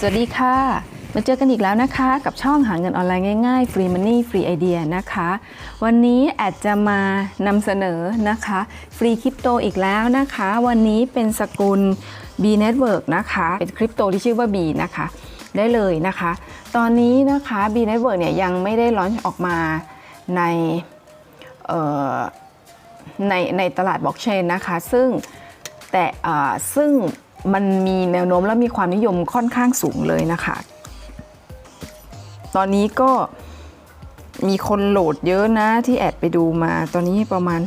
สวัสดีค่ะ มาเจอกันอีกแล้วนะคะ กับช่องหาเงินออนไลน์ง่ายๆ Free Money Free Idea นะคะ วันนี้แอดจะมานำเสนอนะคะ ฟรีคริปโตอีกแล้วนะคะ วันนี้เป็นสกุล B Network นะคะ เป็นคริปโตที่ชื่อว่า B นะคะ ได้เลยนะคะ ตอนนี้นะคะ B Network เนี่ยยังไม่ได้ร้อนออกมาในในในตลาดบล็อกเชนนะคะ ซึ่งแต่ซึ่ง มันมีแนวโน้มและมีความนิยมค่อนข้างสูงเลยนะคะ ตอนนี้ก็มีคนโหลดเยอะนะที่แอดไปดูมา ตอนนี้ประมาณ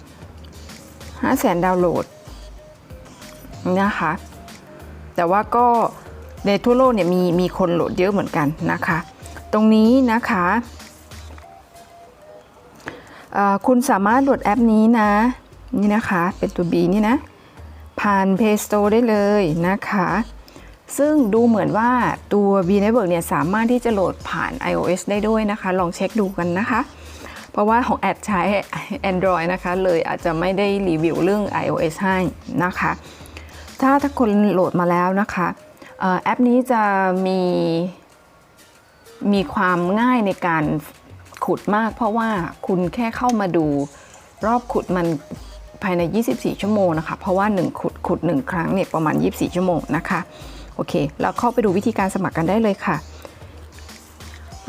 5 5แสนดาวน์โหลดนะคะ แต่ว่าก็ในทั่วโลกเนี่ยมีมีคนโหลดเยอะเหมือนกันนะคะ ตรงนี้นะคะคุณสามารถโหลดแอปนี้นะ นี่นะคะ เป็นตัว B นี่นะ ผ่าน Play Store ได้เลยนะคะ ซึ่งดูเหมือนว่าตัว B Network เนี่ยสามารถที่จะโหลดผ่าน iOS ได้ด้วยนะคะ ลองเช็คดูกันนะคะ เพราะว่าของแอดใช้ Android นะคะ เลยอาจจะไม่ได้รีวิวเรื่อง iOS ให้นะคะ ถ้าถ้าคนโหลดมาแล้วนะคะแอปนี้จะมีมีความง่ายในการขุดมาก เพราะว่าคุณแค่เข้ามาดูรอบขุดมัน ภายใน 24 ชั่วโมงนะคะ เพราะว่า1ขุดขุด1ครั้งเนี่ยประมาณ 24 ชั่วโมงนะคะ โอเค เราเข้าไปดูวิธีการสมัครกันได้เลยค่ะ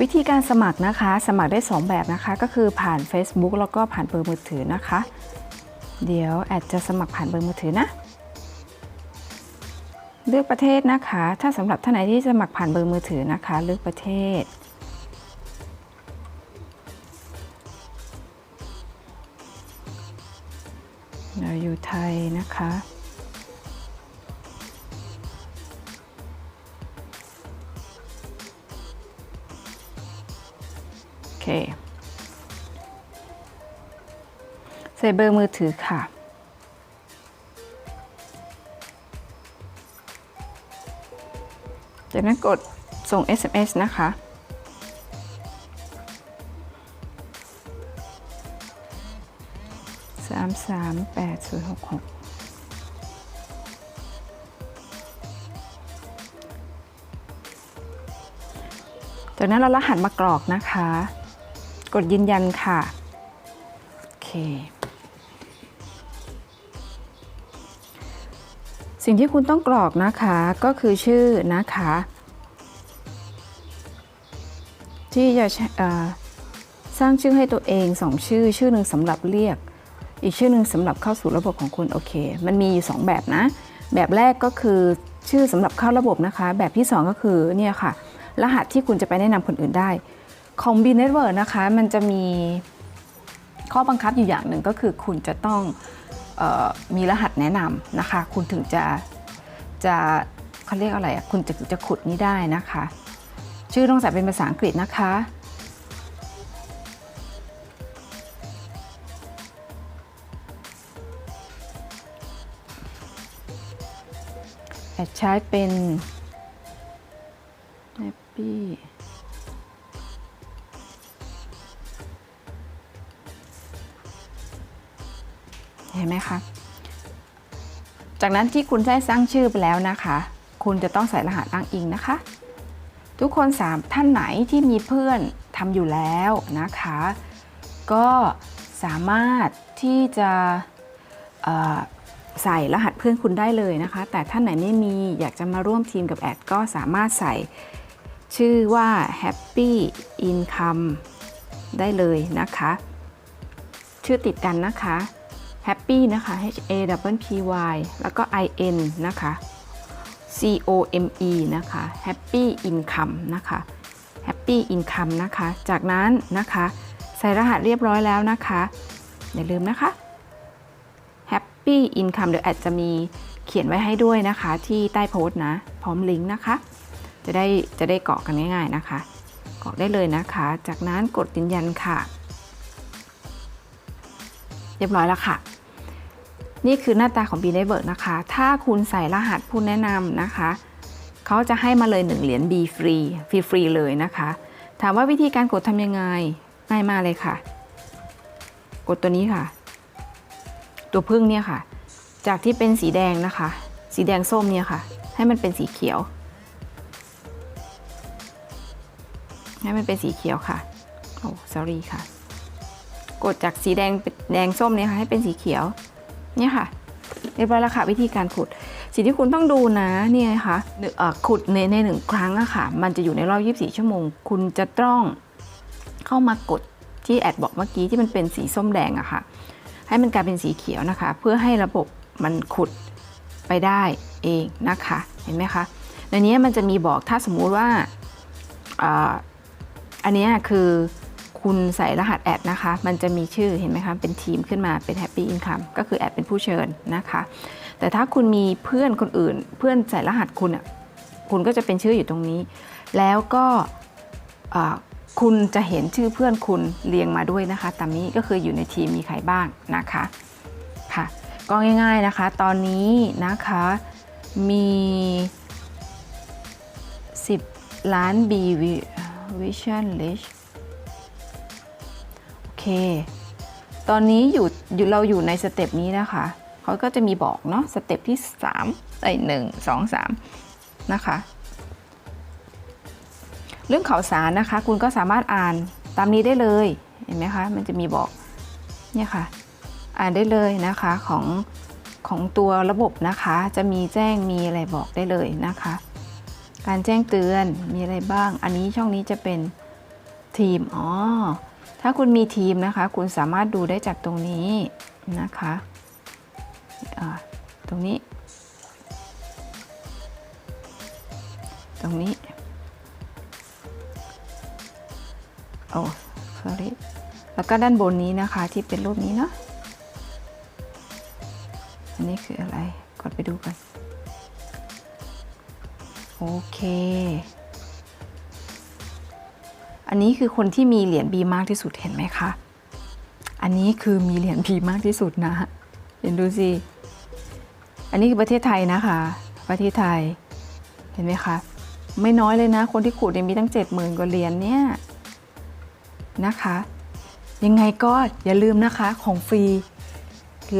วิธีการสมัครนะคะ สมัครได้ 2 แบบนะคะ ก็คือผ่าน Facebook แล้วก็ผ่านเบอร์มือถือนะคะ เดี๋ยวแอดจะสมัครผ่านเบอร์มือถือนะ เลือกประเทศนะคะ ถ้าสำหรับท่านไหนที่สมัครผ่านเบอร์มือถือนะคะ เลือกประเทศ เราอยู่ไทยนะคะ โอเค ใส่เบอร์มือถือค่ะจากนั้นกดส่ง SMS นะคะามสามแปดศูนย์หกหกจากนั้นเรารหัสมากรอกนะคะ กดยืนยันค่ะ โอเค สิ่งที่คุณต้องกรอกนะคะก็คือชื่อนะคะ ที่จะสร้างชื่อให้ตัวเองสองชื่อชื่อหนึ่งสำหรับเรียก อีกชื่อหนึ่งสำหรับเข้าสู่ระบบของคุณโอเค มันมีอยู่ 2 แบบนะ แบบแรกก็คือชื่อสำหรับเข้าระบบนะคะ แบบที่ 2 ก็คือเนี่ยค่ะ รหัสที่คุณจะไปแนะนำคนอื่นได้ของ B Network นะคะ มันจะมีข้อบังคับอยู่อย่างหนึ่งก็คือคุณจะต้องออมีรหัสแนะนำนะคะ คุณถึงจะจะเขาเรียกอะไรอะคุณจะจะขุดนี้ได้นะคะ ชื่อต้องใส่เป็นภาษาอังกฤษนะคะ แอดใช้เป็น happy เห็นไหมคะ จากนั้นที่คุณได้สร้างชื่อไปแล้วนะคะ คุณจะต้องใส่รหัสอ้างอิงนะคะ ทุกคนสามท่านไหนที่มีเพื่อนทำอยู่แล้วนะคะ ก็สามารถที่จะ ใส่รหัสเพื่อนคุณได้เลยนะคะ แต่ท่านไหนไม่มีอยากจะมาร่วมทีมกับแอดก็สามารถใส่ ชื่อว่า Happy Income ได้เลยนะคะ ชื่อติดกันนะคะ Happy นะคะ H A W P Y แล้วก็ I N นะคะ C O M E นะคะ Happy Income นะคะ Happy Income นะคะ จากนั้นนะคะ ใส่รหัสเรียบร้อยแล้วนะคะ อย่าลืมนะคะ Happy Income เดี๋ยวแอดจะมีเขียนไว้ให้ด้วยนะคะ ที่ใต้โพสต์นะ พร้อมลิงก์นะคะ จะได้จะได้เกาะกันง่ายๆนะคะ เกาะได้เลยนะคะ จากนั้นกดยืนยันค่ะ เรียบร้อยแล้วค่ะ นี่คือหน้าตาของ B Network นะคะ ถ้าคุณใส่รหัสผู้แนะนำนะคะเขาจะให้มาเลย 1 เหรียญ B ฟรีฟรีฟรีเลยนะคะ ถามว่าวิธีการกดทำยังไงง่ายมากเลยค่ะ กดตัวนี้ค่ะ ตัวพึ่งเนี่ยค่ะ จากที่เป็นสีแดงนะคะ สีแดงส้มเนี่ยค่ะ ให้มันเป็นสีเขียว ให้มันเป็นสีเขียวค่ะโอ้สอรี่ค่ะ กดจากสีแดงแดงส้มเนี่ยค่ะให้เป็นสีเขียว เนี่ยค่ะเรียบร้อยแล้วค่ะวิธีการขุด สิ่งที่คุณต้องดูนะเนี่ยนะคะขุดในในหนึ่งครั้งอะค่ะ มันจะอยู่ในรอบ 24 ชั่วโมง คุณจะต้องเข้ามากดที่แอดบอกเมื่อกี้ที่มันเป็นสีส้มแดงอะค่ะ ให้มันกลายเป็นสีเขียวนะคะ เพื่อให้ระบบมันขุดไปได้เองนะคะเห็นไหมคะในนี้มันจะมีบอกถ้าสมมุติว่าอ่าอันนี้คือคุณใส่รหัสแอดนะคะ มันจะมีชื่อเห็นไหมคะ เป็นทีมขึ้นมาเป็น Happy Income ก็คือแอดเป็นผู้เชิญนะคะ แต่ถ้าคุณมีเพื่อนคนอื่น เพื่อนใส่รหัสคุณอะคุณก็จะเป็นชื่ออยู่ตรงนี้ แล้วก็อ่า คุณจะเห็นชื่อเพื่อนคุณเรียงมาด้วยนะคะตามนี้ก็คืออยู่ในทีมมีใครบ้างนะคะค่ะก็ง่ายๆนะคะ ตอนนี้นะคะมี 10 ล้าน B Vision List โอเค ตอนนี้อยู่อยู่เราอยู่ในสเต็ปนี้นะคะเขาก็จะมีบอกเนาะสเต็ปที่3ไอ้หนึ่งสองสามนะคะ เรื่องข่าวสารนะคะ คุณก็สามารถอ่านตามนี้ได้เลยเห็นไหมคะมันจะมีบอกเนี่ยค่ะ อ่านได้เลยนะคะของของตัวระบบนะคะ จะมีแจ้งมีอะไรบอกได้เลยนะคะ การแจ้งเตือนมีอะไรบ้าง อันนี้ช่องนี้จะเป็นทีมอ๋อถ้าคุณมีทีมนะคะ คุณสามารถดูได้จากตรงนี้นะคะตรงนี้ ตรงนี้ โอ้ sorry แล้วก็ด้านบนนี้นะคะที่เป็นรูปนี้เนาะอันนี้คืออะไรกดไปดูกัน โอเค อันนี้คือคนที่มีเหรียญ B มากที่สุดเห็นไหมคะ อันนี้คือมีเหรียญ B มากที่สุดนะ เห็นดูสิ อันนี้คือประเทศไทยนะคะ ประเทศไทย เห็นไหมคะ ไม่น้อยเลยนะ คนที่ขุดเนี่ยมีตั้ง70,000กว่าเหรียญเนี่ย นะคะ ยังไงก็อย่าลืมนะคะของฟรี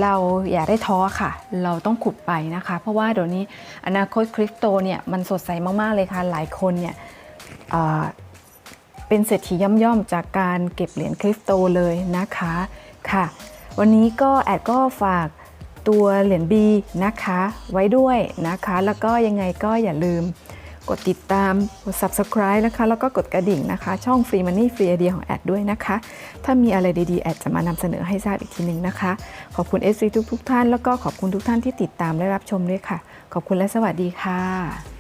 เราอย่าได้ท้อค่ะ เราต้องขุดไปนะคะ เพราะว่าเดี๋ยวนี้อนาคตคริปโตเนี่ยมันสดใสมาก ๆ เลยค่ะ หลายคนเนี่ยเเป็นเศรษฐีย่อม ๆ จากการเก็บเหรียญคริปโตเลยนะคะค่ะ วันนี้ก็แอดก็ฝากตัวเหรียญ B นะคะ ไว้ด้วยนะคะ แล้วก็ยังไงก็อย่าลืม กดติดตาม กด subscribe นะคะ แล้วก็กดกระดิ่งนะคะ ช่อง Free Money Free Idea ของแอดด้วยนะคะ ถ้ามีอะไรดีๆ แอดจะมานำเสนอให้ทราบอีกทีหนึ่งนะคะ ขอบคุณ FC ทุกๆ ท่าน แล้วก็ขอบคุณทุกท่านที่ติดตามและรับชมด้วยค่ะ ขอบคุณและสวัสดีค่ะ